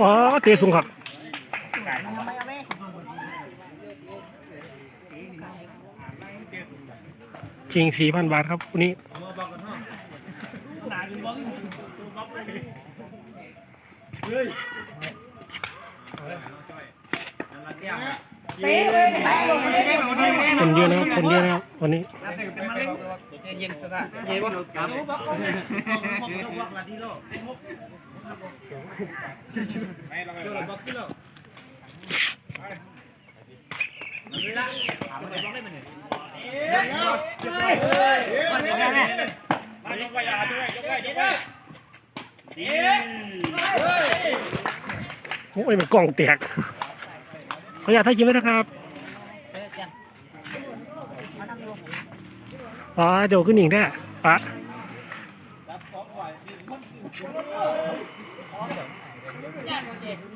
อ๋อเตะสูงครับชิงสี่พันบาทครับวันนี้คนเยอะนะครับคนเยอะนะครับวันนี้เย็นเย็นวะ โอ้ยมันกล่องแตกขออยากถ่ายคลิปไว้นะครับป้าเดี๋ยวขึ้นหนิงแท้ป้า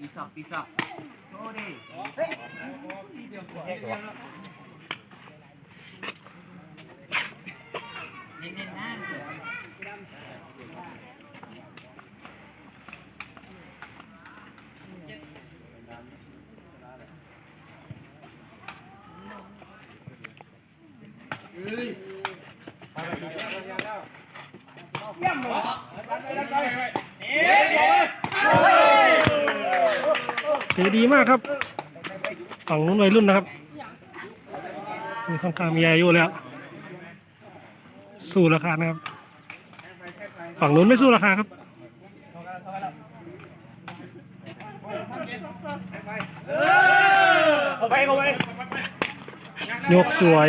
pizza pizza peace out. Go đi. Nhanh lên nha. Hãy subscribe cho kênh Ghiền Mì Gõ Để không bỏ lỡ những video hấp dẫn สีดีมากครับฝั่งนู้นวัยรุ่นนะครับมีค่อนข้างมีอายุแล้ว สู้ราคานะครับ ฝั่งนู้นไม่สู้ราคาครับยกสวย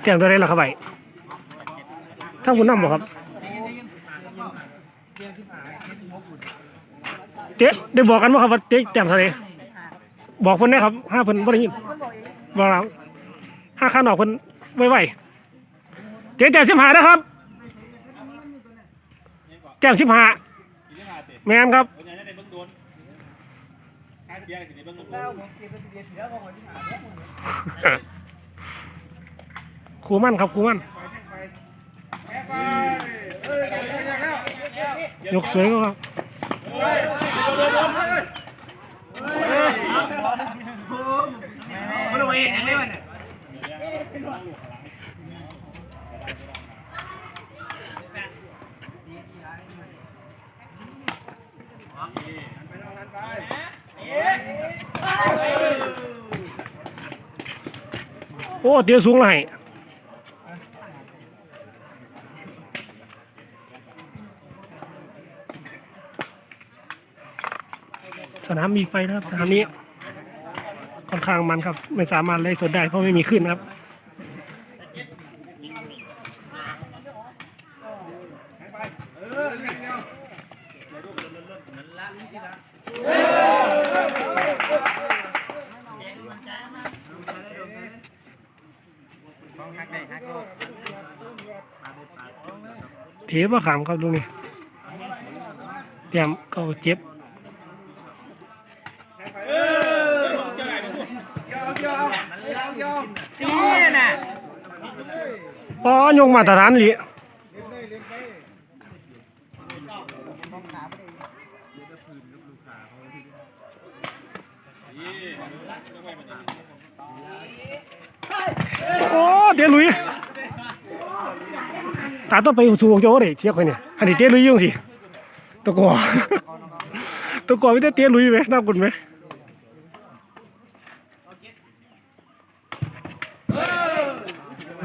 เสียงตัวไหนล่ะครับไป ถ้าคุณนั่งบอครับเจ๊ได้บอกกันว่าครับว่าเจ๊แต้มเท่าไหร่บอกเพิ่นได้ครับห้าเพิ่นบ่ได้ยินบอกเราห้าข้างนอกเพิ่นไวๆเจ๊แต้มสิบห้านะครับแต้มสิบห้าแม่นครับครูมั่นครับครูมั่น ยกสวยก็ครับไม่รู้เองยังไงวะเนี่ยโอ้เดี๋ยวสูงเล สนามมีไฟนะครับสนามนี้ค่อนข้างมันครับ ไม่สามารถไล่สดได้เพราะไม่มีขึ้นครับเทียบว่าขามครับลุงนี่เตรียมก็เจ็บ ปอยงมาตรฐานหลีโอ้เดี๋ยวลุยตาต้องไปสู่โจ้เลยเชียคนเนี่ยอันนี้เตี้ยลุยยุ่งสิตะกอตะกอไม่ได้เตี้ยลุยไหมน่ากุนไหม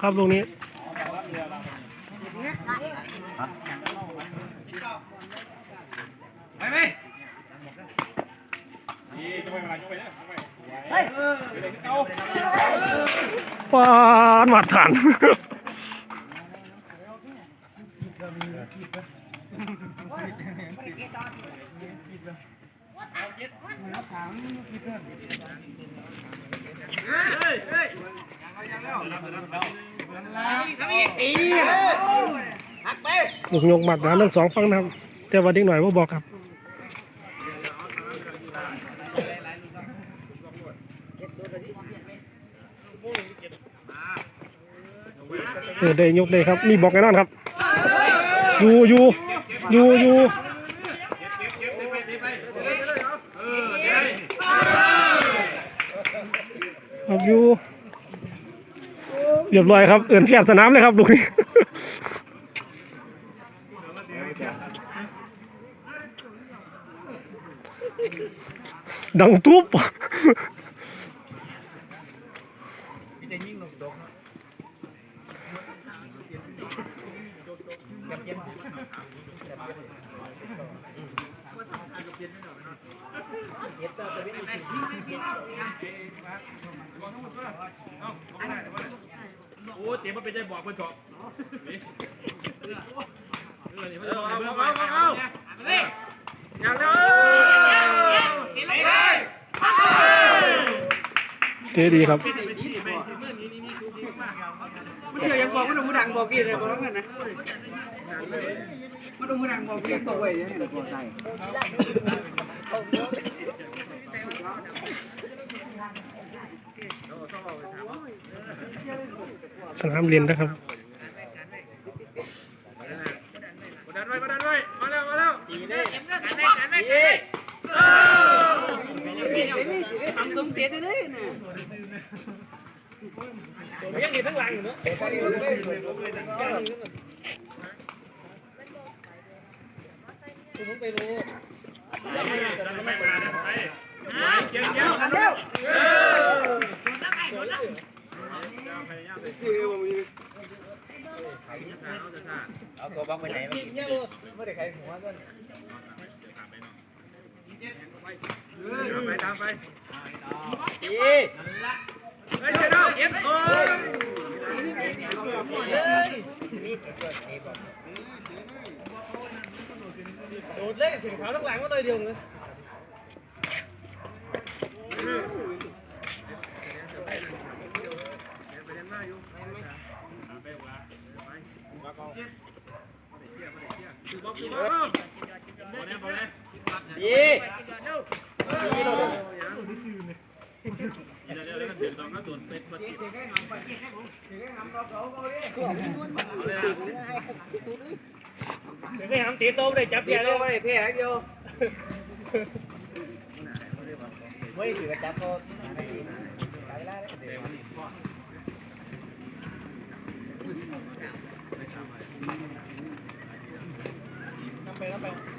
ครับลูกนี้ไปไหมปานมาทาน ตีหักไป ลูกยกหมัดนะทั้งสองฝั่งนะครับ แต่ว่าเด็กหน่อยว่าบอกครับเออได้ยกได้ครับ มีบอกแน่นอนครับอยู่อยู่อยู่อยู่ครับอยู่ เรียบร้อยครับเอื่นเพียบสนามเลยครับลูกนี้ดังทุบ พี่จะยิงลงดกโอ้เต๋มาเป็นใจบอกเพื่อนเถอะเอาเอาเอาเอาอย่างเดียวเท่ดีครับมันเดี๋ยวยังบอกมันต้องมือดังบอกพี่เลยบอกว่างั้นนะมันต้องมือดังบอกพี่บอกไว้เนี่ยบอกใส่ สนามเรียนนะครับ กดดันไว้กดดันไว้มาแล้วมาแล้วตีเลยตี ทำตุ้มเตี้ยได้เลยนะ ยังดีทั้งหลังอยู่เนาะเกี่ยวเกี่ยวเอาตัวบังไปไหนไม่ได้ใครหัวกันไปตามไปดีเฮ้ยเจ้าเอ็มโอ้ โดดเล่นถึงเท้าทั้งหลังก็เลยเดียวเลย ดีไม่ทำตีโตเลยจับ เตี้ เดี ย ยว เล เลย ย เพี้ยเดียว ไม่ถือจับโต เ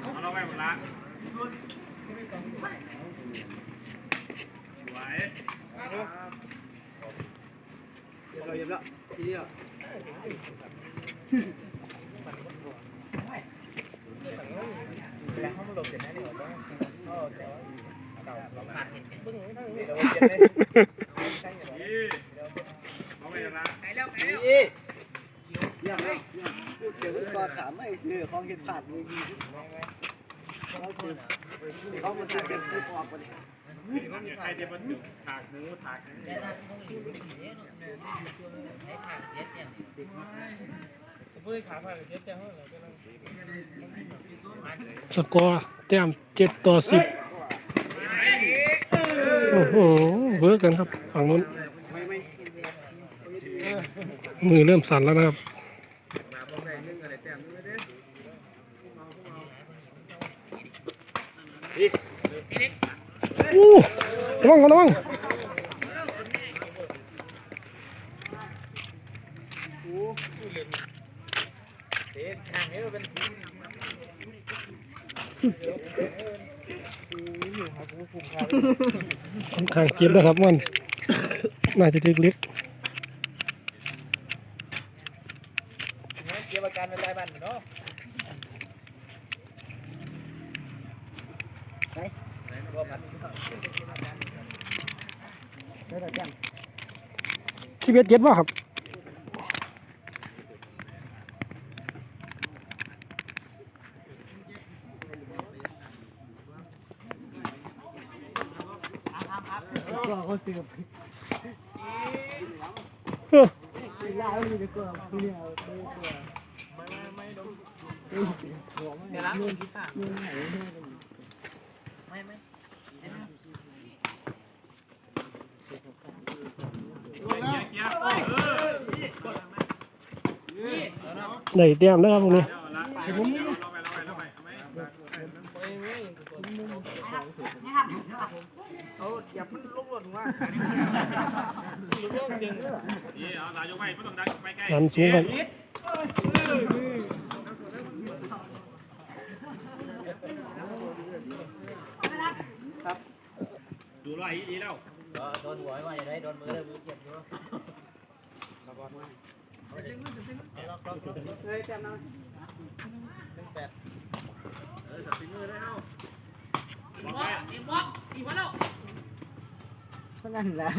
อาเราไปหมดละไหวเราเย็บแล้วทีนี้เอาไปละยั งไม่เสียงก็ขาไม่ซื้อของกินขาดเลยเขามันจะเป็นผู้ออกไปใครจะมาถึงถากหมูถากสกอร์แต้มเจ็ดต่อสิบ โอ้โหเวิร์กกันครับฝั่งนู้นมือเริ่มสั่นแล้วนะครับอู้ระวังระวังเข้างเก็บนะครับมันน่าจะเล็กเกี่ยวกับการเป็นรายบันเนาะๆชีวิตเจ็ดว่าครับ ก็เขาซื้อ เออ ล่าแล้วมีแต่กลัวคือเนี่ยเอาไปกลัว เดี๋ยวล้างมือที่ค่ะ นี่ไหนเนี่ย ไม่ไม่ได้เตรียมนะครับพวกนี้เอาอย่าพึ่งลุกหล่นว่าหันสูงกันโดนหัวไว้ได้โดนมือเลยมือเจ็บอยู่ ก็นั่นแหละ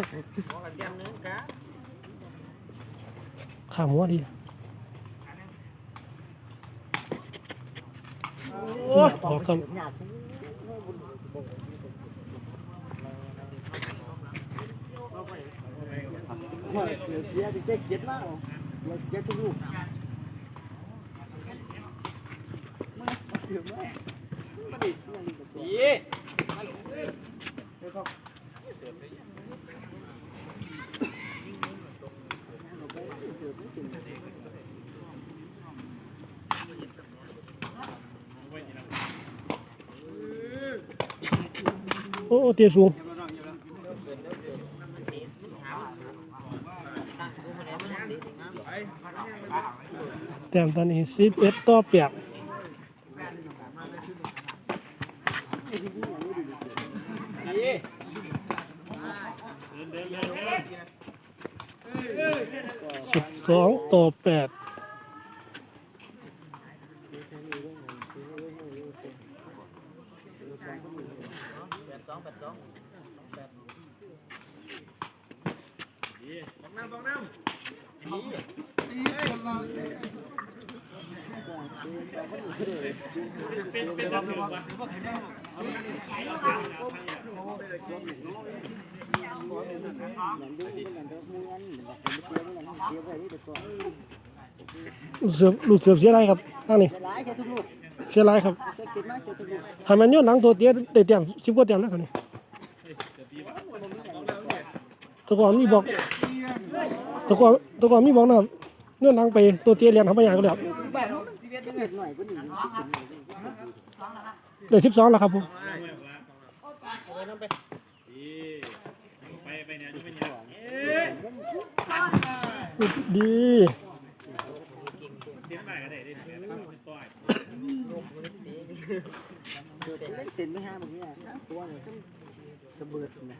มองกันแก้มนึงกะ ข้ามหัวดีออกซ้ อยากว่าเสียเสียจะเจ๊เก็ดมากเราเก็ดทุกลูกมาเสือมามาดิมัน โอ้เตี้ยสูงแต้มตอนนี้สิบเอ็ดต่อแปด สิบสองต่อแปด บอกน้ำบอกน้ำ ลูกเสือลูกเสือเสียไรครับนั่นนี่จะร้ายลูกเสียไรครับจะเก็ดมากแค่ทุกลูกทำมันย้อนหลังตัวเตี้ยได้เตรียมสิบกว่าเตรียมแล้วครับนี่ตะกอนมีบอกตะกอนตะกอนมีบอกนะครับย้อนหลังไปตัวเตี้ยเรียนทำไปอย่างก็แล้ว เขาเก็ดหน่อยก็หนีได้สิบสองแล้วครับผมดีเล่นเซ็นไม่ห้าแบบนี้นะตัวเนี่ยต้องระเบิดนะ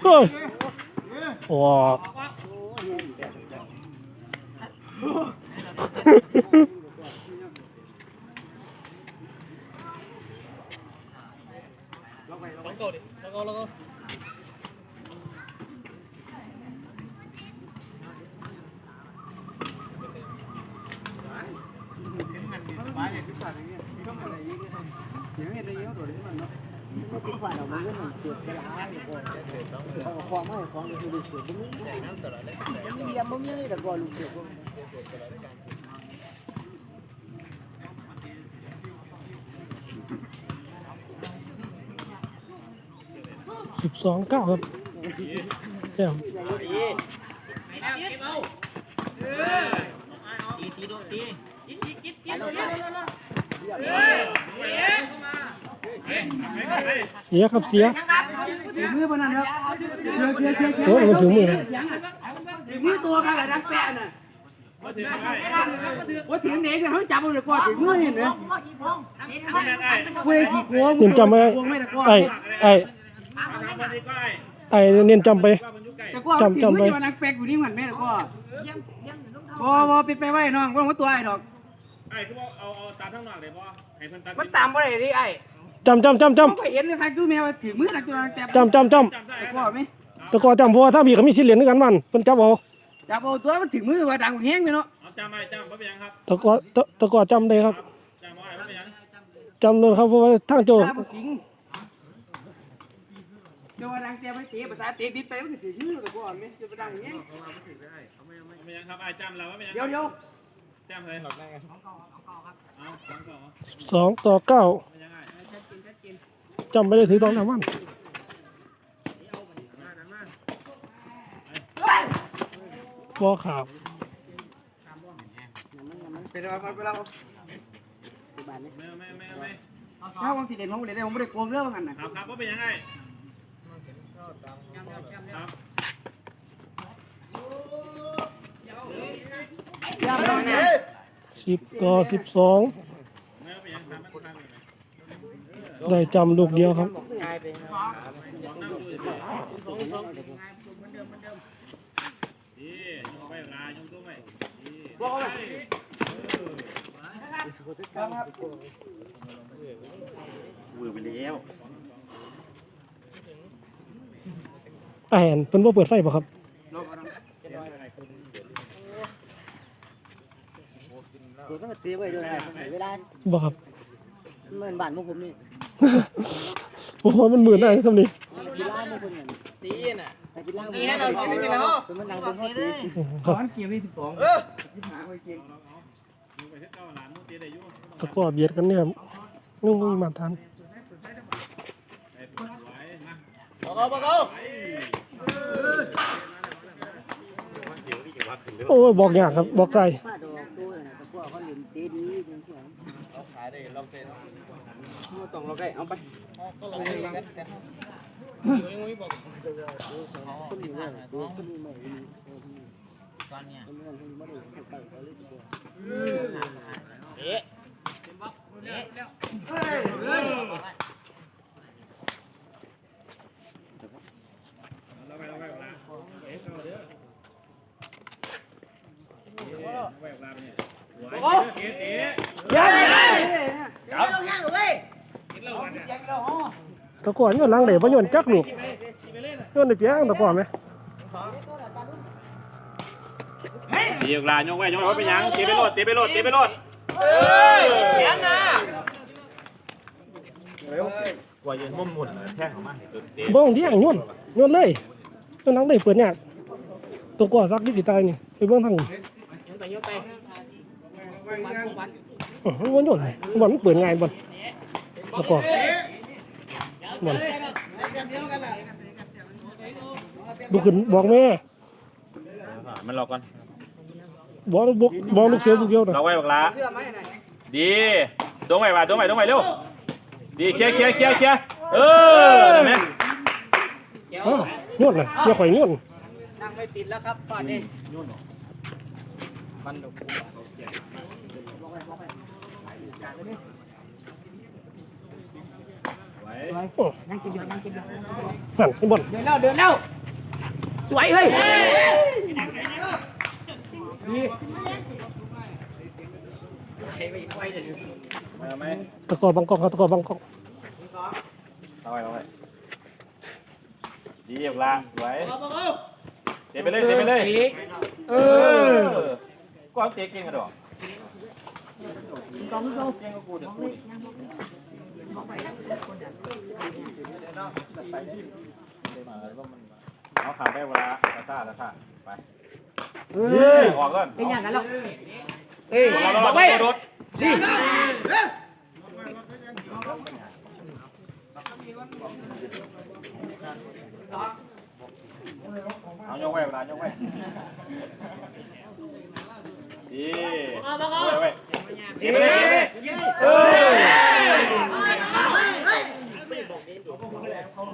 เพราะนั่นแหละต้องระเบิดบอกว่าบอกเลยเฮ้ยออก เสียงเห็นได้เยอะตัวนี้มันเนาะ ไม่ถึงผ่านเอามันเงินมันเกิดไปหลายก่อนเอาของมาให้ของอยู่ดูเกิดบ่มีมันมีเรียมบ่มี เลยแต่ก่อนลูกเกิดบ่สิบสองเก้าครับแต้มตีตีโดนตีเสียครับเสียถือมือปานนั้นครับเคียเคียเคียโอ้ยมันถึงมือเลยถือ มือตัวกันดังแปะน่ะว่าถึงเด็กเขาจับมันเลยก่อนถึงมือเนี่เนาะคุยขี้โกงเน้นจำไว้ไม่ตะก้อไอ้ไอ้ไอ้เน้นจำไปตะก้อถึงมือจะมาดังแปะอยู่นี่เหมือนแม่ตะก้อบ่บ่ปิดไปไว้น้องบ่ว่าตัวไอ้ดอกไอ้คือว่าเอาเอาตามทั้งนอกเลยป่ะให้เพิ่นตัดมันตามบ่ได้ดิไอ้จำจำจำจผมก็เห็นเลยครับคือแม่ว่าถึงมือดังตัวดังแปะำจำจำจำได้ตะก้อไหมตะกอจำเพราะว่าถ้ามีเขามีสิเหรียญด้วยกันมันเพิ่นจับเอา จับเอาตัวมันถึงมือว่าดังแห้งไปเนาะเอาจำไว้จำว่าเป็นยังครับแตะกอตะตะกอจำได้ครับจำไว้ว่าเป็นยังจำเลยครับเพราะว่าทางโจตาบ่จริงเดี๋ยวว่าดังแปะไปเตะภาษาเตะบิดไปมันถึงมือตะก้อไหมจะไปดังแห้งเป็นยังครับไอ้จำเราว่าเป็นยังเดี๋ยวเดี๋ยวจำเลยหลอกได้กันเอาสองก่อนสองต่อเก้าเป็นยังไงจำไม่ได้ถือตองน้ำมัน บอขาวเป็นอะไรมาเวลาไม่ไม่ไม่ไม่ถ้าวันที่เด่นผมเล่นได้ผมไม่ได้โกงเรื่องกันนะครับครับว่าเป็นยังไงครับสิบต่อสิบสองได้จำลูกเดียวครับ ยงไปลายงตัวไปดีไอ้แอนเพิ่นบ่เปิดไฟป่ะครับตัวต้องตีไว้ด้วยเวลาบ่ครับเหมือนบ้านพวกผมนี่โอ้โหมันหมื่นได้สำนี้กีฬาพวกผมตีน่ะกีฬา นี่ให้เราตีนี่เนาะเป็นมันดังเป็นพ่อตีครับร้อนเกียร์ที่สิบสองที่หาไว้เกียร์ดูไปเช็ดเก้าหานมุตีได้ยุ่งตะก้อเบียดกันเนี่ยนุ่งมีมาทานไอ้ปวดไว้นะโอ้ยบอกยากครับบอกใส่เขาเล่นตีดีจริงๆเราขายได้เราเต้นต้องเราได้เอาไป เฮ้ยคนนี้ไม่ได้ไปเขาเลยตัว เราไปเราไปเวลาเอ๊ะเข้าเด้อไปเวลาเนี่ยโอ้เอ๊ะเอ๊ะ ตะกร้อย้อนหลังได้บ่ย้อนจักลูกย้อนได้เปียงตะกร้อไหมตีเวลายงไว้ยงไว้ว่าเป็นยังตีไปโลดตีไปโลดตีไปโลดกว่ายืนมุมหมุนแท่งของมันตีบ่ต้องเที่ยงย้อนย้อนเลยย้อนหลังได้เปิดยากตะกร้อซักดิสิตายนี่ไปเบิ่งทางอ๋อมันย้อนเลยบ่มันเปิดง่ายบ่ตะก ร้อบ่ดูขึ้นบอกแม่มันรอก่อนบอกบอกบอกลูกเสือลูกเดียวนะเราไว้บักละดีดงไว้ว่าดงไว้ดงไว้เร็วดีเคลียร์เคลียร์เคลียร์เคลียร์เออเห็นไหมอ้าวนวดเลยเสียข่อยนวดนั่งไม่ติดแล้วครับป่านนี้โอ้นั่ งกินเดียวนั่งกินเดียวนั่นไอ้บอลเดินแล้วเดินแล้วสวยเฮ้ยมาไหมตะกอบางกอกครับตะกอบางกอกเอาไว้เอาไว้ดีบักละไว้เตะไปเลยเตะไปเลยเออก็เอาเตะเก่งกันดอก เอาขาได้เวลาตาตาตาตาไปเฮ้ยออกก่อนเป็นอย่างนั้นหรอกเอ้ยเราเราบอกไปโดดนี่เอายกไว้เวลายกไว้ดีไว้ไว้ดีไปเลยเฮ้ย แต่ ก่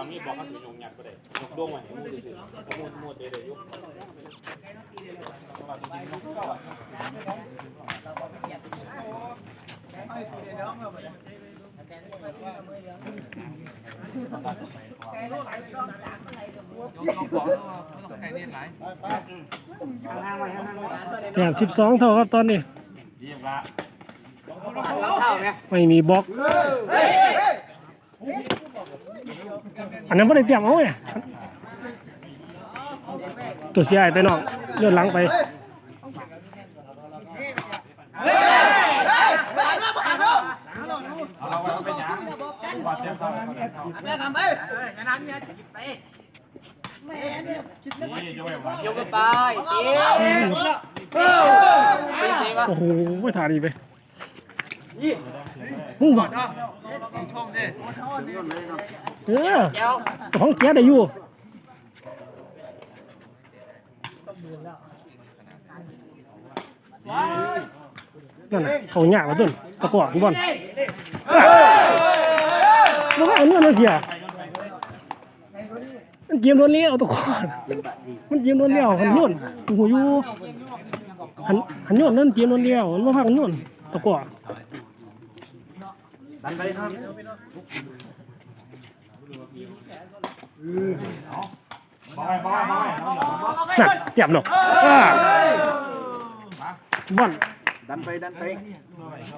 อนนี่บอกเขาถือยงยัดก็ได้ยกดวงไว้มือถือๆมูดมูดเดี๋ยวยวยกห่างๆไว้ห่างๆไว้แต้มสิบสองเท่าครับตอนนี้ดีย่างละ ไม่มีบล็อก อันนั้นไม่ได้เตรียมเอาไงตัวเสียหายไปน้องเลื่อนหลังไปเอาไว้เป็นยังบาดเจ็บเขานี่จะไว้ ไว้ยกกันไปตีตีสิวะโอ้โหไม่ถ่ายดีไปหูเออเดี๋ยวของแกได้อยู่นั่นน่ะเขาหยาบมาต้นตะกร้อพี่บอลมันก็เอาเนื้อเลยเสียมันเกมโดนเลี้ยวตะกร้อมันเกมโดนเลี้ยวหันโยนหูอยู่หันหันโยนนั่นเกมโดนเลี้ยวมันมาพักหันโยนตะกร้อ ดันไปครับบอยบอยบอยหนั่นเจ็บหรอกบอลดันไปดันไป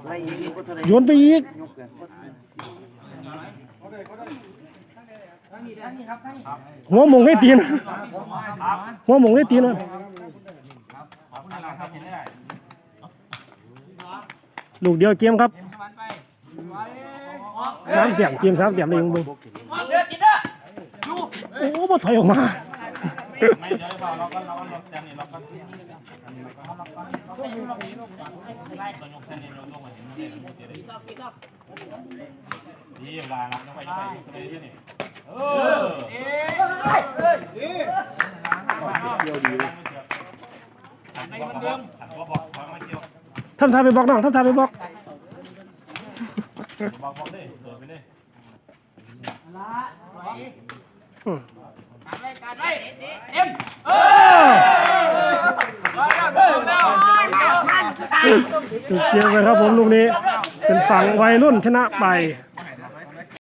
ไล่ยิงก็เท่าไรโยนไปอีกหัวมงให้ตีนหัวมงให้ตีนเห็นได้ลูกเดียวเกมครับ สามเตียมเกมสามเตียมเลยยังบึงโอ้บ่ถอยออกมาไม่เดี๋ยวเปล่านี่เราก็เราก็ยกแทนนี่เรานเลยเสียได้ดีเวลาครับต้องไปไปไปที่นี่เออหันก็บอกนก็บองไม่เกี่ยวทำทาไปบอกน้องทำทาไปบอก บอกบอกเลยเดินไปเลยอืมการไว้การไว้เอ็มจุดเกมเลยครับผมลูกนี้ เป็นฝั่งวัยรุ่นชนะไป